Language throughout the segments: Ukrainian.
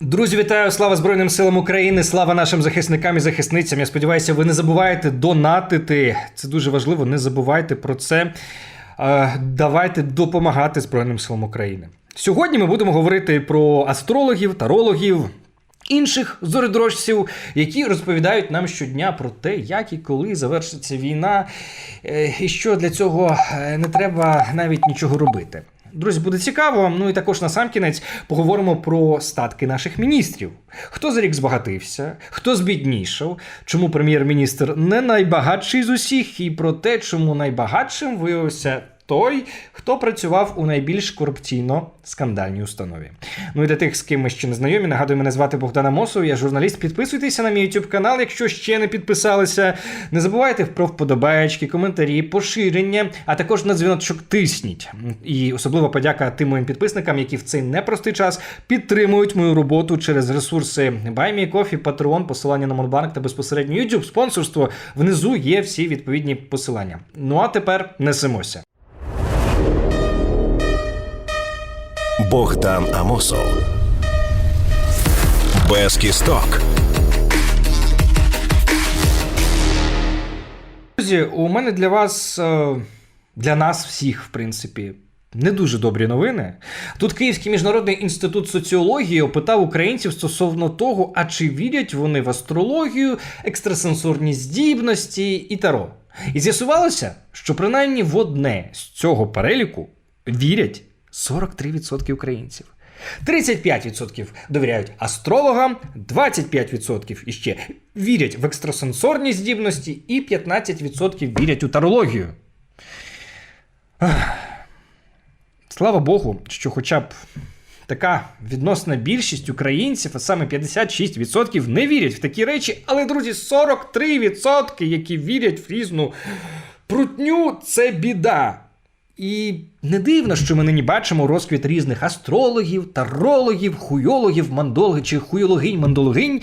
Друзі, вітаю! Слава Збройним силам України! Слава нашим захисникам і захисницям. Я сподіваюся, ви не забуваєте донатити. Це дуже важливо. Не забувайте про це. Е, Давайте допомагати Збройним силам України. Сьогодні ми будемо говорити про астрологів, тарологів. Інших зоридорожців, які розповідають нам щодня про те, як і коли завершиться війна, е, і що для цього е, не треба навіть нічого робити. Друзі, буде цікаво. Ну і також на сам кінець поговоримо про статки наших міністрів. Хто за рік збагатився, хто збіднішав, чому прем'єр-міністр не найбагатший з усіх, і про те, чому найбагатшим виявився той, хто працював у найбільш корупційно скандальній установі. Ну і для тих, з ким ми ще не знайомі, нагадую, мене звати Богдана Мосов, я журналіст. Підписуйтеся на мій YouTube канал, якщо ще не підписалися. Не забувайте про вподобаєчки, коментарі, поширення, а також на дзвіночок тисніть. І особливо подяка тим моїм підписникам, які в цей непростий час підтримують мою роботу через ресурси BuyMeCoffee, Patreon, посилання на Монбанк та безпосередньо YouTube, спонсорство. Внизу є всі відповідні посилання. Ну а тепер несемося. Богдан Амосов. Без кісток. Друзі, у мене для вас, е, для нас всіх, в принципі, не дуже добрі новини. Тут Київський міжнародний інститут соціології опитав українців стосовно того, а чи вірять вони в астрологію, екстрасенсорні здібності і таро. І з'ясувалося, що принаймні в одне з цього переліку вірять 43% українців. 35% довіряють астрологам, 25% іще вірять в екстрасенсорні здібності, і 15% вірять у тарологію. Слава Богу, що хоча б така відносна більшість українців, а саме 56% не вірять в такі речі, але, друзі, 43%, які вірять в різну прутню, це біда. І не дивно, що ми нині бачимо розквіт різних астрологів, тарологів, хуйологів, мандологів чи хуйологинь, мандологинь.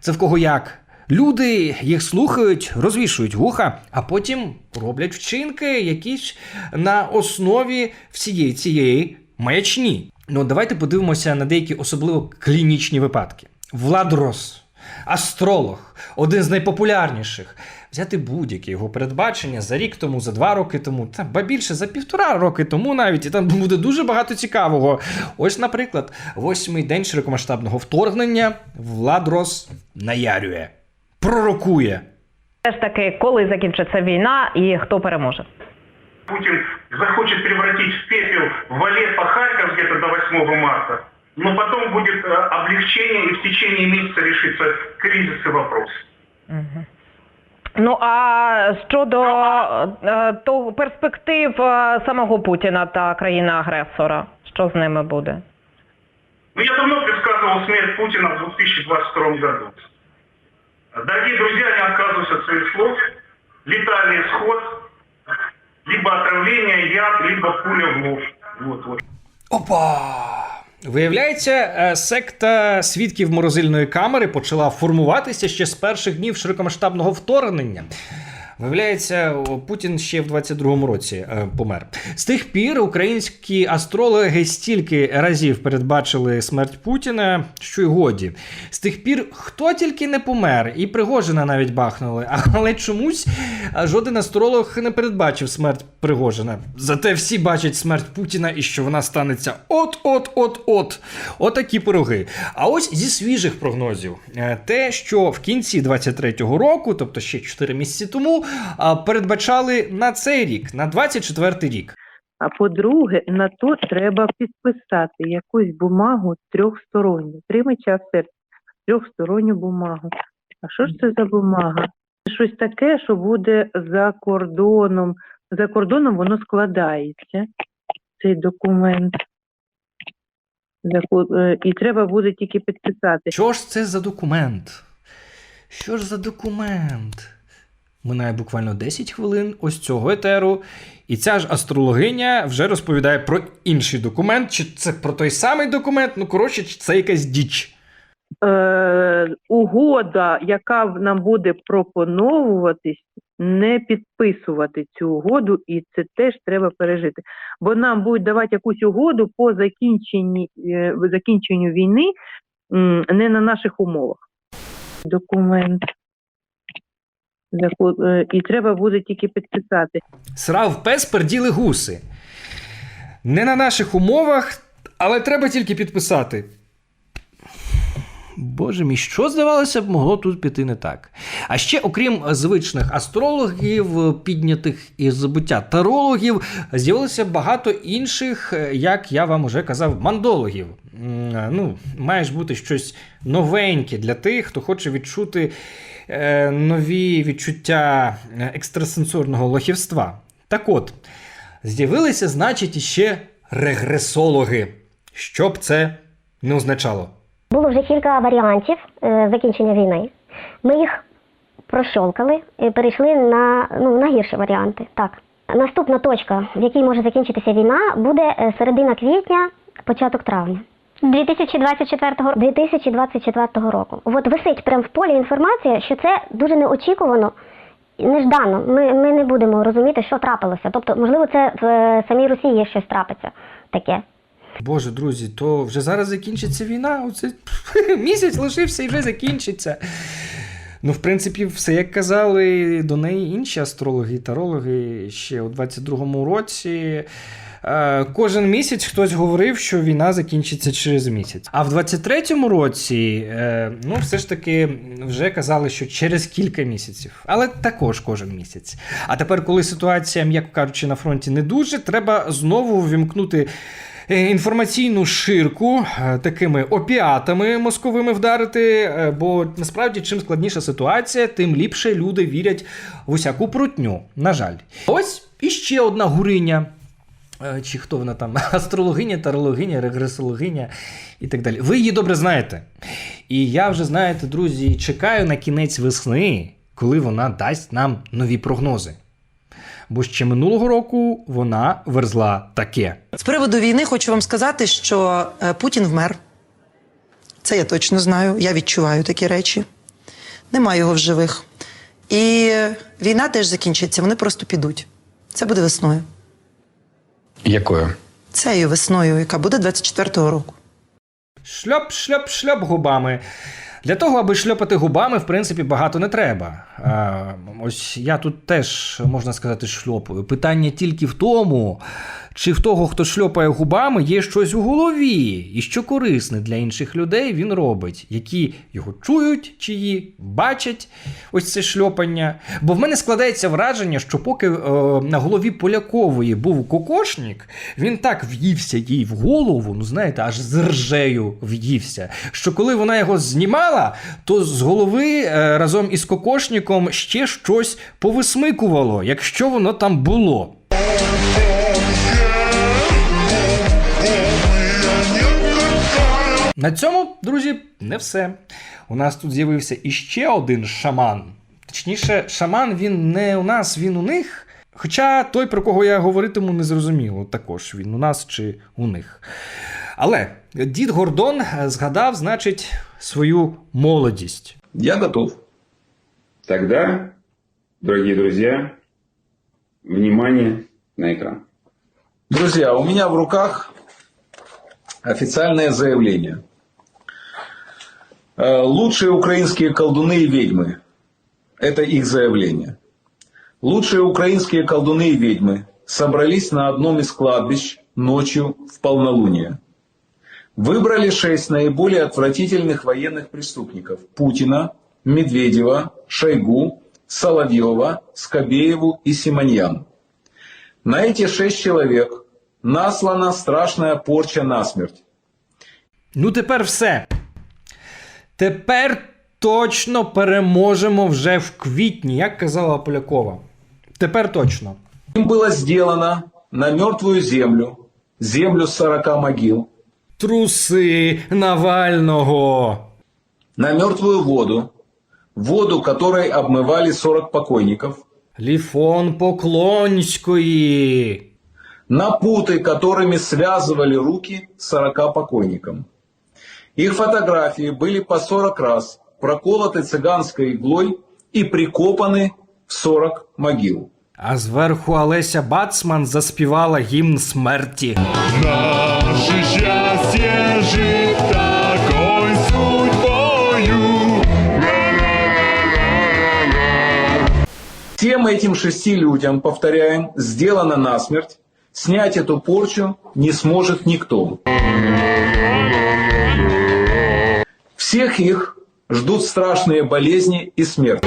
Це в кого як. Люди їх слухають, розвішують вуха, а потім роблять вчинки, якісь на основі всієї цієї маячні. Ну, давайте подивимося на деякі особливо клінічні випадки. Влад Рос, астролог, один з найпопулярніших. Взяти будь-яке його передбачення за рік тому, за два роки тому, та ба більше за півтора роки тому навіть, і там буде дуже багато цікавого. Ось, наприклад, восьмий день широкомасштабного вторгнення Влад Рос наярює, пророкує. Все ж таки, коли закінчиться війна і хто переможе? Путин захочет превратить в пепел в Алеппо, Харьков где-то до 8 марта, но потом будет э, облегчение и в течение месяца решится кризис и вопрос. Ну а щодо е, того перспектив е, самого Путіна та країни-агресора, що з ними буде? Ну, я давно предсказывал смерть Путина в 2022 году. Дорогие друзья, не отказываюсь от своих слов. Летальный исход, либо отравление, яд, либо пуля в лоб. Вот, вот. Опа! Виявляється, е, секта свідків морозильної камери почала формуватися ще з перших днів широкомасштабного вторгнення. Виявляється, Путін ще в 22-му році е, помер. З тих пір українські астрологи стільки разів передбачили смерть Путіна, що й годі. З тих пір хто тільки не помер, і Пригожина навіть бахнули. Але чомусь е, жоден астролог не передбачив смерть Пригожина. Зате всі бачать смерть Путіна і що вона станеться от-от-от-от. Отакі пироги. А ось зі свіжих прогнозів, Е, те, що в кінці 23-го року, тобто ще 4 місяці тому, передбачали на цей рік, на 24-й рік. А по-друге, на то треба підписати якусь бумагу трьохсторонню. Три меча в трьохсторонню бумагу. А що ж це за бумага? Щось таке, що буде за кордоном. За кордоном воно складається, цей документ. Е, І треба буде тільки підписати. Що ж це за документ? Що ж за документ? Минає буквально 10 хвилин ось цього етеру, і ця ж астрологиня вже розповідає про інший документ. Чи це про той самий документ? Ну, коротше, це якась діч. е, угода, яка нам буде пропоновуватись, не підписувати цю угоду, і це теж треба пережити. Бо нам будуть давати якусь угоду по закінченні, е, закінченню війни, м, не на наших умовах. Документ. Е, І треба буде тільки підписати. Срав пес перділи гуси. Не на наших умовах, але треба тільки підписати. Боже мій, що здавалося б, могло тут піти не так. А ще, окрім звичних астрологів, піднятих із забуття тарологів, з'явилося багато інших, е, як я вам уже казав, мандологів. Ну, має ж бути щось новеньке для тих, хто хоче відчути нові відчуття е, екстрасенсорного лохівства. Так от, з'явилися, значить, іще регресологи. Що б це не означало. Було вже кілька варіантів е, закінчення війни. Ми їх прощолкали і перейшли на, ну, на гірші варіанти. Так. Наступна точка, в якій може закінчитися війна, буде е, середина квітня, початок травня. 2024 року. 2024 року. От висить прямо в полі інформація, що це дуже неочікувано, неждано. Ми, ми не будемо розуміти, що трапилося. Тобто, можливо, це в е, самій Росії щось трапиться таке. Боже, друзі, то вже зараз закінчиться війна. Оце місяць лишився і вже закінчиться. Ну, в принципі, все як казали до неї інші астрологи і тарологи ще у 22-му році. Е, Кожен місяць хтось говорив, що війна закінчиться через місяць. А в 23-му році, е, ну, все ж таки, вже казали, що через кілька місяців, але також кожен місяць. А тепер, коли ситуація, м'яко кажучи, на фронті не дуже, треба знову ввімкнути е, інформаційну ширку такими опіатами мозковими вдарити. Бо насправді, чим складніша ситуація, тим ліпше люди вірять в усяку прутню. На жаль, ось іще одна гуриня. Е, Чи хто вона там? Астрологиня, тарологиня, регресологиня і так далі. Ви її добре знаєте. І я вже, знаєте, друзі, чекаю на кінець весни, коли вона дасть нам нові прогнози. Бо ще минулого року вона верзла таке. З приводу війни хочу вам сказати, що е, Путін вмер. Це я точно знаю. Я відчуваю такі речі. Немає його в живих. І війна теж закінчиться, вони просто підуть. Це буде весною. Якою? Цією весною, яка буде 24-го року. Шльоп, шльоп, шльоп губами. Для того, аби шльопати губами, в принципі, багато не треба. А, ось я тут теж, можна сказати, шльопую. Питання тільки в тому, чи в того, хто шльопає губами, є щось у голові, і що корисне для інших людей він робить, які його чують, чиї бачать ось це шльопання. Бо в мене складається враження, що поки е, на голові Полякової був кокошник, він так в'ївся їй в голову, ну знаєте, аж з ржею в'ївся. Що коли вона його знімала, то з голови е, разом із кокошником ще щось повисмикувало, якщо воно там було. На цьому, друзі, не все. У нас тут з'явився іще один шаман. Точніше, шаман він не у нас, він у них. Хоча той, про кого я говоритиму, не зрозуміло, також він у нас чи у них. Але дід Гордон згадав, значить, свою молодість. Я готов. Тогда, дорогие друзья, внимание на экран. Друзья, у меня в руках официальное заявление. Э, Лучшие украинские колдуны и ведьмы. Это их заявление. Лучшие украинские колдуны и ведьмы собрались на одном из кладбищ ночью в полнолуние. Выбрали шесть наиболее отвратительных военных преступников. Путина, Медведева, Шойгу, Соловьева, Скобееву и Симоньян. На эти шесть человек наслана страшная порча насмерть. Ну, тепер все. Тепер точно переможемо вже в квітні, як казала Полякова. Тепер точно. Им было сделано на мертвую землю, землю с 40 могил, Труси Навального. на мертвую воду, воду, которой обмывали 40 покойников, Ліфон Поклонської. на путы, которыми связывали руки 40 покойникам. Их фотографии были по 40 раз проколоты цыганской иглой и прикопаны в 40 могил. А сверху Олеся Бацман заспевала гимн смерти. Наше щастя жить такою судьбою. Всем этим шести людям, повторяем, сделано насмерть Снять эту порчу не сможет никто. Всех их ждут страшные болезни и смерть.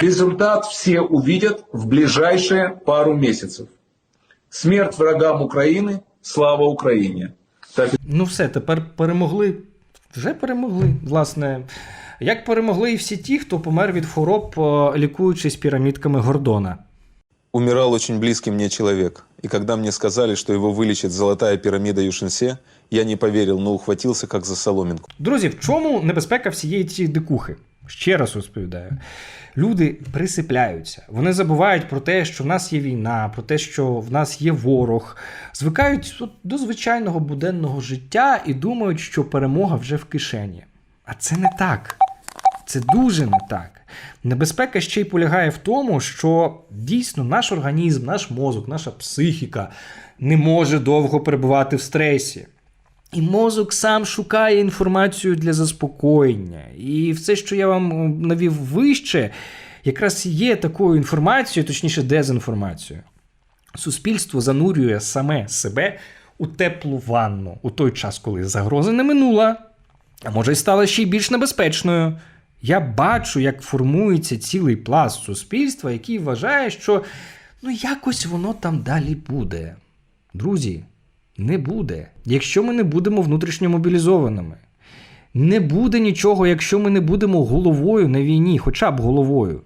Результат все увидят в ближайшие пару месяцев. Смерть врагам Украины, слава Украине. Так Ну все, тепер перемогли. Вже перемогли. Власне, як перемогли і всі ті, хто помер від хвороб, е, лікуючись пірамідками Гордона. Умирал очень близкий мне человек. И когда мне сказали, что его вылечит золотая пирамида Юшинсе, я не поверил, но ухватился как за соломинку. Друзі, в чому небезпека всієї цієї дикухи? Ще раз розповідаю. Люди присипляються, вони забувають про те, що в нас є війна, про те, що в нас є ворог, звикають до звичайного буденного життя і думають, що перемога вже в кишені. А це не так. Це дуже не так. Небезпека ще й полягає в тому, що дійсно наш організм, наш мозок, наша психіка не може довго перебувати в стресі. І мозок сам шукає інформацію для заспокоєння. І все, що я вам навів вище, якраз є такою інформацією, точніше, дезінформацією. Суспільство занурює саме себе у теплу ванну у той час, коли загроза не минула, а може й стала ще й більш небезпечною. Я бачу, як формується цілий пласт суспільства, який вважає, що ну якось воно там далі буде. Друзі, не буде, якщо ми не будемо внутрішньо мобілізованими. Не буде нічого, якщо ми не будемо головою на війні, хоча б головою.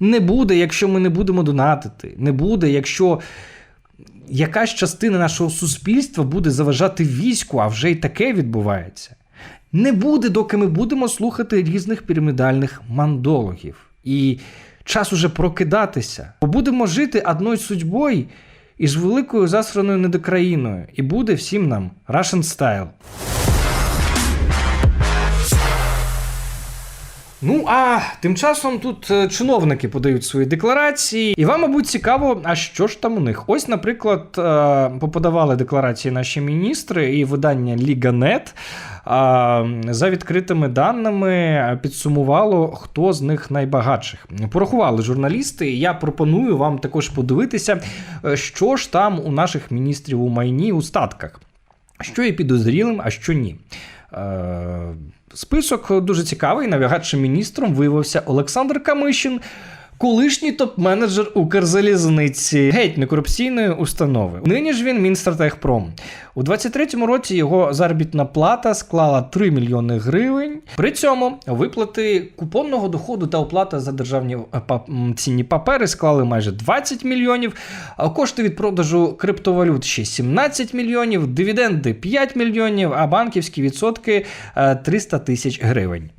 Не буде, якщо ми не будемо донатити. Не буде, якщо якась частина нашого суспільства буде заважати війську, а вже й таке відбувається. Не буде, доки ми будемо слухати різних пірамідальних мандологів. І час уже прокидатися. Бо будемо жити одною судьбою із великою засраною недокраїною. І буде всім нам Russian Style. Ну а тим часом тут е, чиновники подають свої декларації, і вам, мабуть, цікаво, а що ж там у них? Ось, наприклад, е, поподавали декларації наші міністри і видання Ліга.нет за відкритими даними е, підсумувало, хто з них найбагатших. Порахували журналісти. Я пропоную вам також подивитися, е, що ж там у наших міністрів у майні у статках. Що є підозрілим, а що ні. Е, Список дуже цікавий. Навігатчим міністром виявився Олександр Камишин, колишній топ-менеджер Укрзалізниці, геть некорупційної установи. Нині ж він Мінстратегпром. У 23-му році його заробітна плата склала 3 мільйони гривень. При цьому виплати купонного доходу та оплата за державні е, цінні папери склали майже 20 мільйонів. Кошти від продажу криптовалют ще 17 мільйонів, дивіденди 5 мільйонів, а банківські відсотки е, 300 тисяч гривень.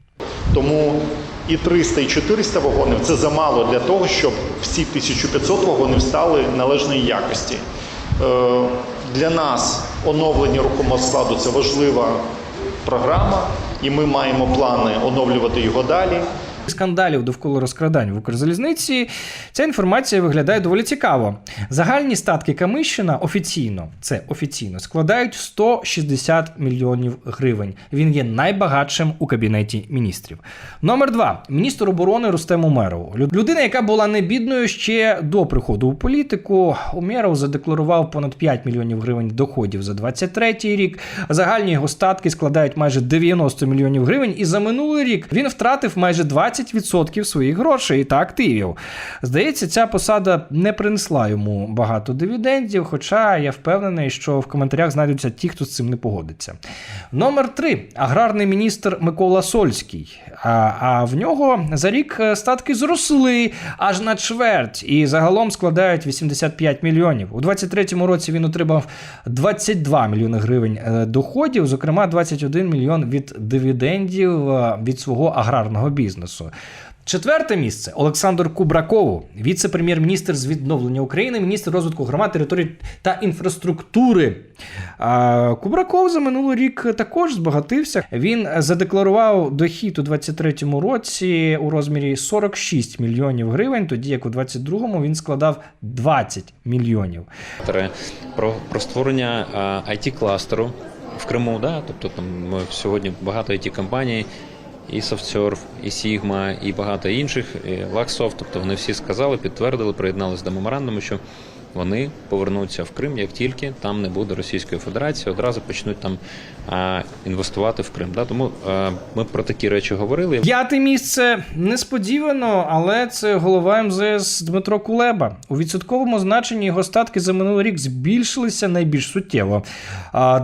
Тому і 300, і 400 вагонів це замало для того, щоб всі 1500 вагонів стали належної якості. Е, Для нас оновлення рухомого складу це важлива програма, і ми маємо плани оновлювати його далі. Скандалів довкола розкрадань в Укрзалізниці, ця інформація виглядає доволі цікаво. Загальні статки Камищина офіційно, це офіційно, складають 160 мільйонів гривень. Він є найбагатшим у кабінеті міністрів. Номер два міністр оборони Рустем Умеров. Людина, яка була не бідною ще до приходу у політику. Умеров задекларував понад 5 мільйонів гривень доходів за 23 рік. Загальні його статки складають майже 90 мільйонів гривень. І за минулий рік він втратив майже 20% своїх грошей та активів. Здається, ця посада не принесла йому багато дивідендів, хоча я впевнений, що в коментарях знайдуться ті, хто з цим не погодиться. Номер 3 аграрний міністр Микола Сольський. А, а в нього за рік е, статки зросли аж на чверть і загалом складають 85 мільйонів. У 23-му році він отримав 22 мільйони гривень е, доходів, зокрема 21 мільйон від дивідендів е, від свого аграрного бізнесу. Четверте місце Олександр Кубраков, віце-прем'єр-міністр з відновлення України, міністр розвитку громад, територій та інфраструктури. Кубраков за минулий рік також збагатився. Він задекларував дохід у 23-му році у розмірі 46 мільйонів гривень, тоді як у 22-му він складав 20 мільйонів. про, про створення it кластеру в Криму. Да? Тобто там сьогодні багато it компаній і SoftSurf, і Sigma, і багато інших, і Luxoft, тобто вони всі сказали, підтвердили, приєдналися до меморандуму, що вони повернуться в Крим, як тільки там не буде Російської Федерації, одразу почнуть там інвестувати в Крим. Да? Тому ми про такі речі говорили. П'яте місце несподівано, але це голова МЗС Дмитро Кулеба. У відсотковому значенні його статки за минулий рік збільшилися найбільш суттєво.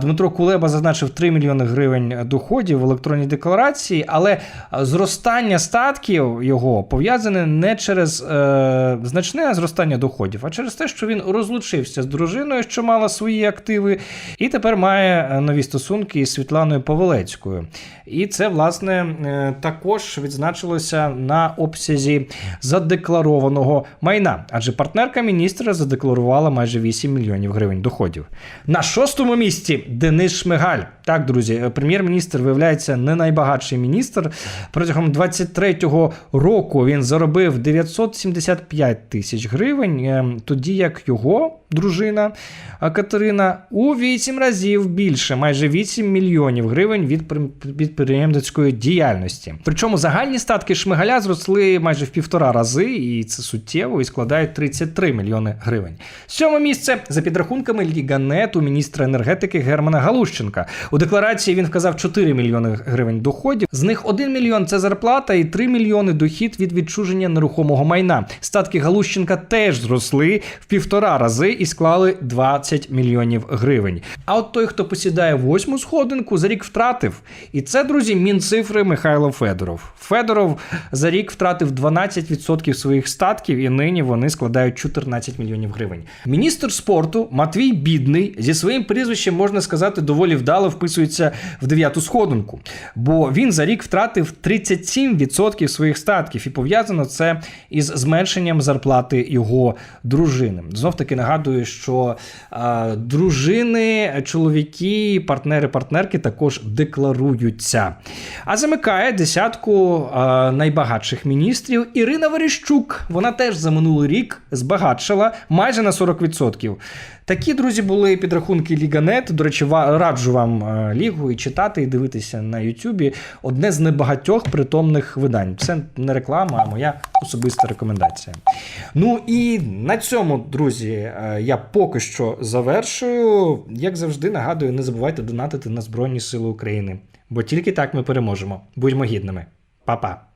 Дмитро Кулеба зазначив 3 мільйони гривень доходів в електронній декларації, але зростання статків його пов'язане не через е, значне зростання доходів, а через те, що він розлучився з дружиною, що мала свої активи, і тепер має нові стосунки із Світланою Павелецькою. І це, власне, е, також відзначилося на обсязі задекларованого майна, адже партнерка міністра задекларувала майже 8 мільйонів гривень доходів. На шостому місці Денис Шмигаль. Так, друзі, е, прем'єр-міністр виявляється не найбагатший міністр. Протягом 23-го року він заробив 975 тисяч гривень, е, тоді як його дружина Катерина у 8 разів більше, майже 8 мільйонів гривень від пр- підприємницької діяльності. Причому загальні статки Шмигаля зросли майже в півтора рази, і це суттєво і складають 33 мільйони гривень. Сьоме місце за підрахунками Ліганет у міністра енергетики Германа Галущенка. У декларації він вказав 4 мільйони гривень доходів. З них 1 мільйон це зарплата і 3 мільйони дохід від відчуження нерухомого майна. Статки Галущенка теж зросли в півтора рази і склали 20 мільйонів гривень. А от той, хто посідає восьму сходинку, за рік втратив. І це, друзі, мінцифри Михайло Федоров. Федоров за рік втратив 12% своїх статків, і нині вони складають 14 мільйонів гривень. Міністр спорту Матвій Бідний зі своїм прізвищем можна сказати доволі вдало вписується в дев'яту сходинку, бо він за рік втратив 37% своїх статків, і пов'язано це із зменшенням зарплати його дружини. Знов таки нагадую, що а, дружини, чоловіки, партнери, партнерки також декларуються. А замикає десятку а, найбагатших міністрів Ірина Верещук. Вона теж за минулий рік збагатшала майже на 40%. Такі, друзі, були підрахунки Ліганет. До речі, раджу вам е, лігу і читати, і дивитися на Ютубі. Одне з небагатьох притомних видань. Це не реклама, а моя особиста рекомендація. Ну і на цьому, друзі, е, я поки що завершую. Як завжди, нагадую, не забувайте донатити на Збройні Сили України, бо тільки так ми переможемо. Будьмо гідними. Па-па!